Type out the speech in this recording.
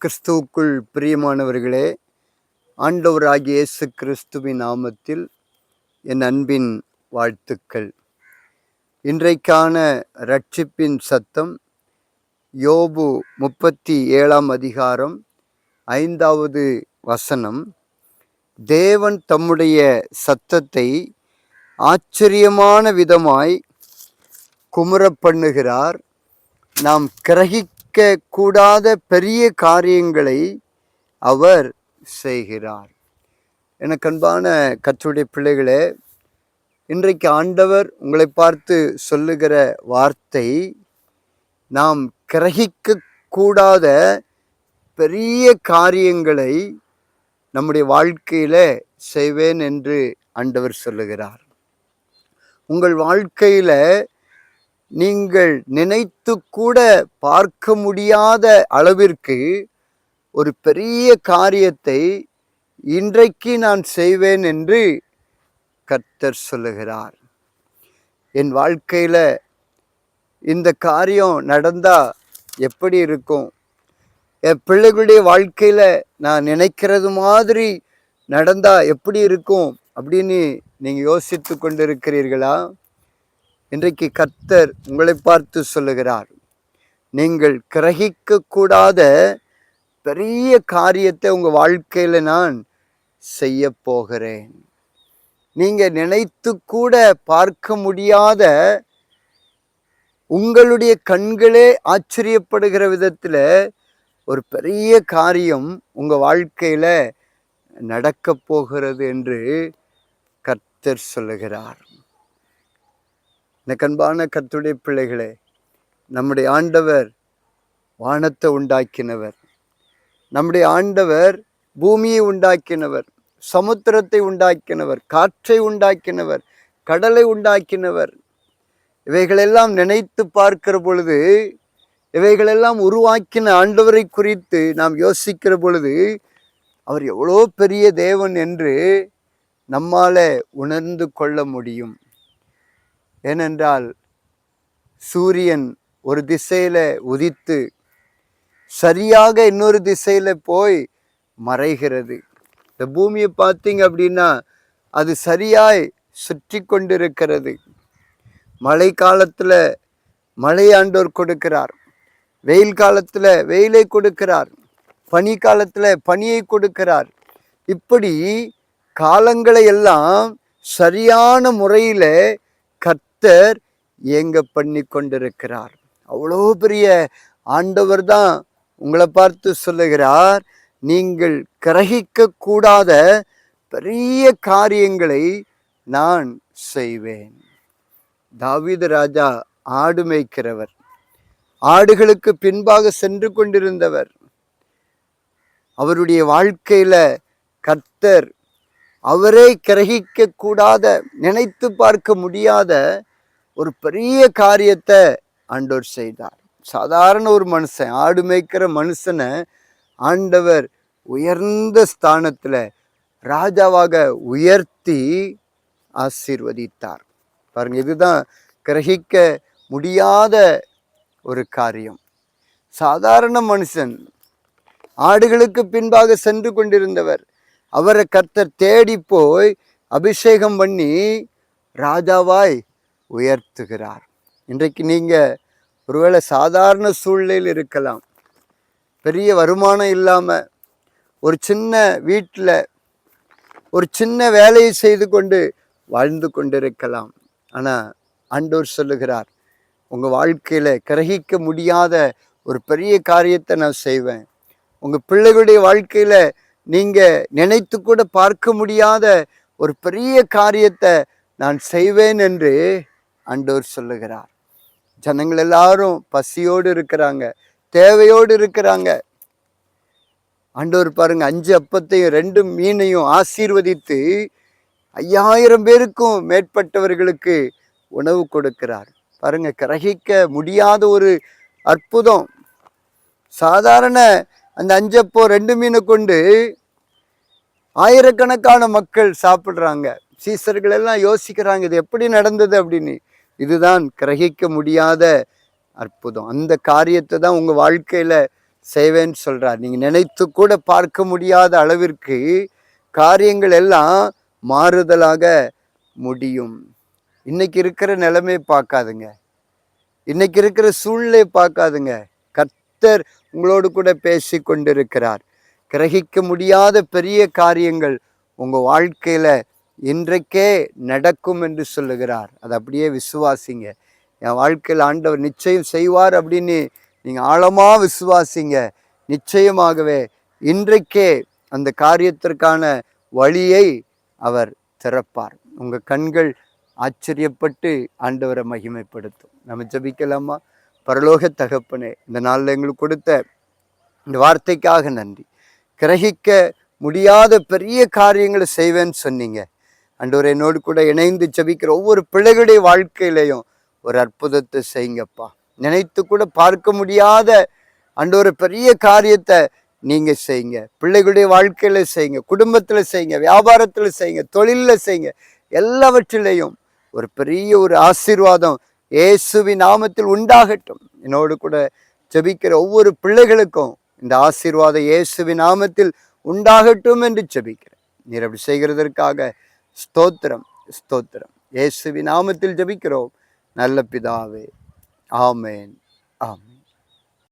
கிறிஸ்துவுக்குள் பிரியமானவர்களே ஆண்டவராகிய இயேசு கிறிஸ்துவின் நாமத்தில் என் அன்பின் வாழ்த்துக்கள். இன்றைக்கான ரட்சிப்பின் சத்தம் யோபு முப்பத்தி ஏழாம் அதிகாரம் ஐந்தாவது வசனம். தேவன் தம்முடைய சத்தத்தை ஆச்சரியமான விதமாய் குமுற பண்ணுகிறார் நாம் கிரகிக்க கூடாத பெரிய காரியங்களை அவர் செய்கிறார். எனக்கு அன்பான கற்றுடைய பிள்ளைகளே இன்றைக்கு ஆண்டவர் உங்களை பார்த்து சொல்லுகிற வார்த்தை நாம் கிரகிக்க கூடாத பெரிய காரியங்களை நம்முடைய வாழ்க்கையில் செய்வேன் என்று ஆண்டவர் சொல்லுகிறார். உங்கள் வாழ்க்கையில் நீங்கள் நினைத்து கூட பார்க்க முடியாத அளவிற்கு ஒரு பெரிய காரியத்தை இன்றைக்கு நான் செய்வேன் என்று கர்த்தர் சொல்லுகிறார். என் வாழ்க்கையில் இந்த காரியம் நடந்தால் எப்படி இருக்கும்? என் பிள்ளைகளுடைய வாழ்க்கையில் நான் நினைக்கிறது மாதிரி நடந்தால் எப்படி இருக்கும் அப்படின்னு நீங்கள் யோசித்து கொண்டிருக்கிறீர்களா? இன்றைக்கு கர்த்தர் உங்களை பார்த்து சொல்லுகிறார். நீங்கள் கிரகிக்க கூடாத பெரிய காரியத்தை உங்கள் வாழ்க்கையில் நான் செய்ய போகிறேன். நீங்கள் நினைத்து கூட பார்க்க முடியாத உங்களுடைய கண்களே ஆச்சரியப்படுகிற விதத்தில் ஒரு பெரிய காரியம் உங்கள் வாழ்க்கையில் நடக்கப் போகிறது என்று கர்த்தர் சொல்லுகிறார். எனக்கு அன்பான கர்த்தருடைய பிள்ளைகளே நம்முடைய ஆண்டவர் வானத்தை உண்டாக்கினவர். நம்முடைய ஆண்டவர் பூமியை உண்டாக்கினவர் சமுத்திரத்தை உண்டாக்கினவர் காற்றை உண்டாக்கினவர் கடலை உண்டாக்கினவர். இவைகளெல்லாம் நினைத்து பார்க்கிற பொழுது இவைகளெல்லாம் உருவாக்கின ஆண்டவரை குறித்து நாம் யோசிக்கிற பொழுது அவர் எவ்வளோ பெரிய தேவன் என்று நம்மால் உணர்ந்து கொள்ள முடியும். ஏனென்றால் சூரியன் ஒரு திசையில் உதித்து சரியாக இன்னொரு திசையில் போய் மறைகிறது. இந்த பூமியை பார்த்தீங்க அப்படின்னா அது சரியாய் சுற்றி கொண்டிருக்கிறது. மழை காலத்தில் மழையாண்டோர் கொடுக்கிறார். வெயில் காலத்தில் வெயிலை கொடுக்கிறார். பனி காலத்தில் பனியை கொடுக்கிறார். இப்படி காலங்களை எல்லாம் சரியான முறையில் கர்த்தர் ஏங்க பண்ணி கொண்டிருக்கிறார்? அவ்வளோ பெரிய ஆண்டவர் தான் உங்களை பார்த்து சொல்லுகிறார் நீங்கள் கிரகிக்க கூடாத பெரிய காரியங்களை நான் செய்வேன். தாவீது ராஜா ஆடு மேய்க்கிறவர் ஆடுகளுக்கு பின்பாக சென்று கொண்டிருந்தவர். அவருடைய வாழ்க்கையில கர்த்தர் அவரே கிரகிக்க கூடாத நினைத்து பார்க்க முடியாத ஒரு பெரிய காரியத்தை ஆண்டவர் செய்தார். சாதாரண ஒரு மனுஷன் ஆடு மேய்க்கிற மனுஷனை ஆண்டவர் உயர்ந்த ஸ்தானத்தில் ராஜாவாக உயர்த்தி ஆசீர்வதித்தார். பாருங்க இதுதான் கிரகிக்க முடியாத ஒரு காரியம். சாதாரண மனுஷன் ஆடுகளுக்கு பின்பாக சென்று கொண்டிருந்தவர் அவரை கர்த்தர் தேடி போய் அபிஷேகம் பண்ணி ராஜாவாய் உயர்த்துகிறார். இன்றைக்கு நீங்கள் ஒருவேளை சாதாரண சூழ்நிலையில் இருக்கலாம். பெரிய வருமானம் இல்லாமல் ஒரு சின்ன வீட்டில் ஒரு சின்ன வேலையை செய்து கொண்டு வாழ்ந்து கொண்டிருக்கலாம். ஆனால் ஆண்டோர் சொல்லுகிறார் உங்கள் வாழ்க்கையில் கிரகிக்க முடியாத ஒரு பெரிய காரியத்தை நான் செய்வேன். உங்கள் பிள்ளைகளுடைய வாழ்க்கையில் நீங்கள் நினைத்து கூட பார்க்க முடியாத ஒரு பெரிய காரியத்தை நான் செய்வேன் என்று ஆண்டவர் சொல்லுகிறார். ஜனங்கள் எல்லாரும் பசியோடு இருக்கிறாங்க தேவையோடு இருக்கிறாங்க. ஆண்டவர் பாருங்க அஞ்சு அப்பத்தையும் ரெண்டு மீனையும் ஆசீர்வதித்து ஐயாயிரம் பேருக்கும் மேற்பட்டவர்களுக்கு உணவு கொடுக்கிறார். பாருங்க கிரகிக்க முடியாத ஒரு அற்புதம். சாதாரண அந்த அஞ்சப்போ ரெண்டு மீனை கொண்டு ஆயிரக்கணக்கான மக்கள் சாப்பிட்றாங்க. சீசர்கள் எல்லாம் யோசிக்கிறாங்க இது எப்படி நடந்தது அப்படின்னு. இதுதான் கிரகிக்க முடியாத அற்புதம். அந்த காரியத்தை தான் உங்கள் வாழ்க்கையில் செய்வேன்னு சொல்கிறார் நீங்கள் நினைத்து கூட பார்க்க முடியாத அளவிற்கு காரியங்கள் எல்லாம் மாறுதலாக முடியும். இன்னைக்கு இருக்கிற நிலைமையை பார்க்காதுங்க. இன்னைக்கு இருக்கிற சூழ்நிலையை பார்க்காதுங்க. கர்த்தர் உங்களோடு கூட பேசி கொண்டிருக்கிறார். கிரகிக்க முடியாத பெரிய காரியங்கள் உங்கள் வாழ்க்கையில் இன்றைக்கே நடக்கும் என்று சொல்லுகிறார். அதை அப்படியே விசுவாசிங்க. என் வாழ்க்கையில் ஆண்டவர் நிச்சயம் செய்வார் அப்படின்னு நீங்கள் ஆழமாக விசுவாசிங்க. நிச்சயமாகவே இன்றைக்கே அந்த காரியத்திற்கான வழியை அவர் திறப்பார். உங்கள் கண்கள் ஆச்சரியப்பட்டு ஆண்டவரை மகிமைப்படுத்தும். நம்ம ஜபிக்கலாமா? பரலோக தகப்பனே இந்த நாளில் எங்களுக்கு கொடுத்த இந்த வார்த்தைக்காக நன்றி. கிரகிக்க முடியாத பெரிய காரியங்களை செய்வேன்னு சொன்னீங்க. ஆண்டவர் என்னோடு கூட இணைந்து ஜபிக்கிற ஒவ்வொரு பிள்ளைகளுடைய வாழ்க்கையிலையும் ஒரு அற்புதத்தை செய்யுங்கப்பா. நினைத்து கூட பார்க்க முடியாத ஆண்டவர் பெரிய காரியத்தை நீங்கள் செய்யுங்க. பிள்ளைகளுடைய வாழ்க்கையில் செய்யுங்க குடும்பத்தில் செய்யுங்க வியாபாரத்தில் செய்யுங்க தொழிலில் செய்யுங்க. எல்லாவற்றிலையும் ஒரு பெரிய ஒரு ஆசீர்வாதம் இயேசுவி நாமத்தில் உண்டாகட்டும். என்னோடு கூட ஜபிக்கிற ஒவ்வொரு பிள்ளைகளுக்கும் இந்த ஆசீர்வாதம் இயேசுவி நாமத்தில் உண்டாகட்டும் என்று ஜெபிக்கிறேன். நீர் அப்படி செய்கிறதற்காக ஸ்தோத்திரம் ஸ்தோத்திரம். இயேசுவி நாமத்தில் ஜபிக்கிறோம். நல்ல பிதாவே. ஆமேன். ஆமேன்.